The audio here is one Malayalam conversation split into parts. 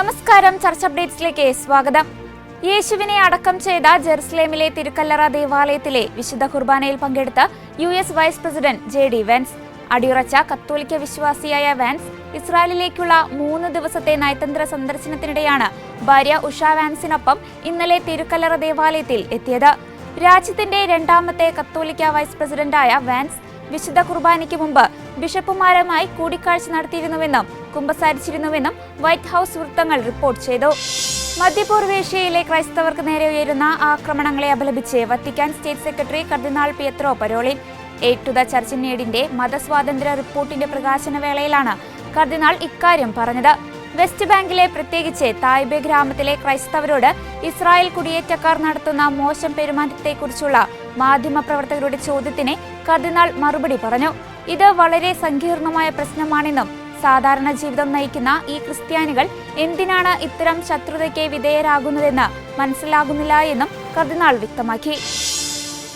അപ്ഡേറ്റ്സിലേക്ക് സ്വാഗതം. യേശുവിനെ അടക്കം ചെയ്ത ജെറുസലേമിലെ തിരുക്കല്ലറ ദേവാലയത്തിലെ വിശുദ്ധ കുർബാനയിൽ പങ്കെടുത്ത U S vice president J D Vance അടിയുറച്ച കത്തോലിക്ക വിശ്വാസിയായ വാൻസ് ഇസ്രായേലിലേക്കുള്ള മൂന്ന് ദിവസത്തെ നയതന്ത്ര സന്ദർശനത്തിനിടെയാണ് ഭാര്യ ഉഷ വാൻസിനൊപ്പം ഇന്നലെ തിരുക്കല്ലറ ദേവാലയത്തിൽ എത്തിയത്. രാജ്യത്തിന്റെ രണ്ടാമത്തെ കത്തോലിക്ക വൈസ് പ്രസിഡന്റായ വാൻസ് വിശുദ്ധ കുർബാനയ്ക്ക് മുമ്പ് ബിഷപ്പുമാരുമായി കൂടിക്കാഴ്ച നടത്തിയിരുന്നുവെന്നും കുമ്പസാരിച്ചിരുന്നുവെന്നും വൈറ്റ് ഹൌസ് വൃത്തങ്ങൾ റിപ്പോർട്ട് ചെയ്തു. മധ്യപൂർവേഷ്യയിലെ ക്രൈസ്തവർക്ക് നേരെ ഉയരുന്ന ആക്രമണങ്ങളെ അപലപിച്ച് Vatican state secretary cardinal Pietro Parolin Aid to the Church മതസ്വാതന്ത്ര്യ റിപ്പോർട്ടിന്റെ പ്രകാശന വേളയിലാണ് കർദിനാൾ ഇക്കാര്യം പറഞ്ഞത്. വെസ്റ്റ് ബാങ്കിലെ പ്രത്യേകിച്ച് തായ്ബെ ഗ്രാമത്തിലെ ക്രൈസ്തവരോട് ഇസ്രായേൽ കുടിയേറ്റക്കാർ നടത്തുന്ന മോശം പെരുമാറ്റത്തെക്കുറിച്ചുള്ള മാധ്യമപ്രവർത്തകരുടെ ചോദ്യത്തിന് കർദിനാൾ മറുപടി പറഞ്ഞു. ഇത് വളരെ സങ്കീർണമായ പ്രശ്നമാണെന്നും സാധാരണ ജീവിതം നയിക്കുന്ന ഈ ക്രിസ്ത്യാനികൾ എന്തിനാണ് ഇത്തരം ശത്രുതയ്ക്ക് വിധേയരാകുന്നതെന്ന് മനസ്സിലാകുന്നില്ല എന്നും കർദിനാൾ വ്യക്തമാക്കി.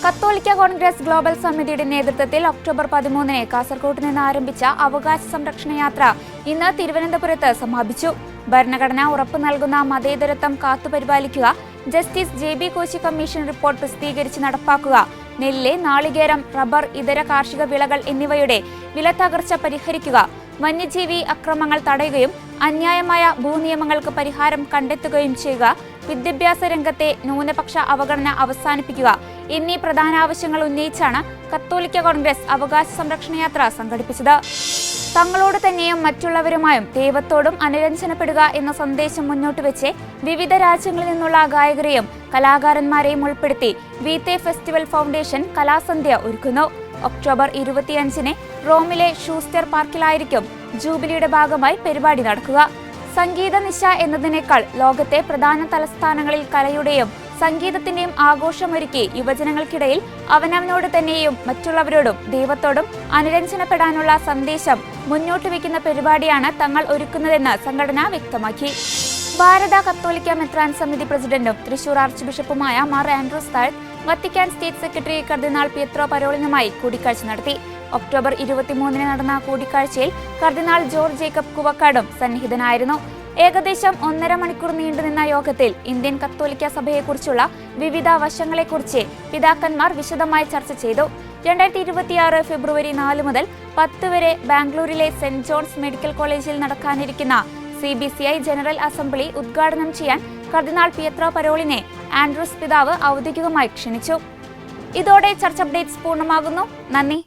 കത്തോലിക്ക കോൺഗ്രസ് ഗ്ലോബൽ സമിതിയുടെ നേതൃത്വത്തിൽ ഒക്ടോബർ പതിമൂന്നിന് കാസർകോട്ട് നിന്ന് ആരംഭിച്ച അവകാശ സംരക്ഷണ യാത്ര ഇന്ന് തിരുവനന്തപുരത്ത് സമാപിച്ചു. ഭരണഘടന ഉറപ്പു നൽകുന്ന മതേതരത്വം കാത്തുപരിപാലിക്കുക justice J B Koshy commission report പ്രസിദ്ധീകരിച്ച് നടപ്പാക്കുക നെല്ല് നാളികേരം റബ്ബർ ഇതര കാർഷിക വിളകൾ എന്നിവയുടെ വില തകർച്ച പരിഹരിക്കുക വന്യജീവി അക്രമങ്ങൾ തടയുകയും അന്യായമായ ഭൂനിയമങ്ങൾക്ക് പരിഹാരം കണ്ടെത്തുകയും ചെയ്യുക. വിദ്യാഭ്യാസ രംഗത്തെ ന്യൂനപക്ഷ അവഗണന അവസാനിപ്പിക്കുക. എന്നീ പ്രധാന ആവശ്യങ്ങൾ ഉന്നയിച്ചാണ് കത്തോലിക്ക കോൺഗ്രസ് അവകാശ സംരക്ഷണ യാത്ര സംഘടിപ്പിച്ചത്. തങ്ങളോട് തന്നെയും മറ്റുള്ളവരുമായും ദൈവത്തോടും അനുരഞ്ജനപ്പെടുക എന്ന സന്ദേശം മുന്നോട്ട് വെച്ച് വിവിധ രാജ്യങ്ങളിൽ നിന്നുള്ള ഗായകരെയും കലാകാരന്മാരെയും ഉൾപ്പെടുത്തി വീത്തെ ഫെസ്റ്റിവൽ ഫൗണ്ടേഷൻ കലാസന്ധ്യ ഒരുക്കുന്നു. ഒക്ടോബർ ഇരുപത്തിയഞ്ചിന് റോമിലെ ഷൂസ്റ്റർ പാർക്കിലായിരിക്കും ജൂബിലിയുടെ ഭാഗമായി പരിപാടി നടക്കുക. സംഗീത നിശ എന്നതിനേക്കാൾ ലോകത്തെ പ്രധാന തലസ്ഥാനങ്ങളിൽ കലയുടെയും സംഗീതത്തിന്റെയും ആഘോഷമൊരുക്കി യുവജനങ്ങൾക്കിടയിൽ അവനവനോട് തന്നെയും മറ്റുള്ളവരോടും ദൈവത്തോടും അനുരഞ്ജനപ്പെടാനുള്ള സന്ദേശം മുന്നോട്ട് വയ്ക്കുന്ന പരിപാടിയാണ് തങ്ങൾ ഒരുക്കുന്നതെന്ന് സംഘടന വ്യക്തമാക്കി. ഭാരത കത്തോലിക്ക മെത്രാൻ സമിതി പ്രസിഡന്റും തൃശൂർ ആർച്ച് ബിഷപ്പുമായ മാർ ആൻഡ്രൂസ് താഴ് വത്തിക്കാൻ സ്റ്റേറ്റ് സെക്രട്ടറി കർദിനാൾ പിയത്രോ പരോളിനുമായി കൂടിക്കാഴ്ച നടത്തി. ഒക്ടോബർ ഇരുപത്തിമൂന്നിന് നടന്ന കൂടിക്കാഴ്ചയിൽ കർദിനാൾ ജോർജ് ജേക്കബ് കുവക്കാടും സന്നിഹിതനായിരുന്നു. ഏകദേശം ഒന്നര മണിക്കൂർ നീണ്ടുനിന്ന യോഗത്തിൽ ഇന്ത്യൻ കത്തോലിക്ക സഭയെക്കുറിച്ചുള്ള വിവിധ വശങ്ങളെക്കുറിച്ച് പിതാക്കന്മാർ വിശദമായി ചർച്ച ചെയ്തു. രണ്ടായിരത്തി ഇരുപത്തിയാറ് ഫെബ്രുവരി നാല് മുതൽ പത്ത് വരെ ബാംഗ്ലൂരിലെ സെന്റ് ജോൺസ് മെഡിക്കൽ കോളേജിൽ നടക്കാനിരിക്കുന്ന C B C I general assembly ഉദ്ഘാടനം ചെയ്യാൻ കർദിനാൾ പിയത്രോ പരോളിനെ ആൻഡ്രൂസ് പിതാവ് ഔദ്യോഗികമായി ക്ഷണിച്ചു. ഇതോടെ ചർച്ച അപ്ഡേറ്റ്സ് പൂർണമാകുന്നു. നന്ദി.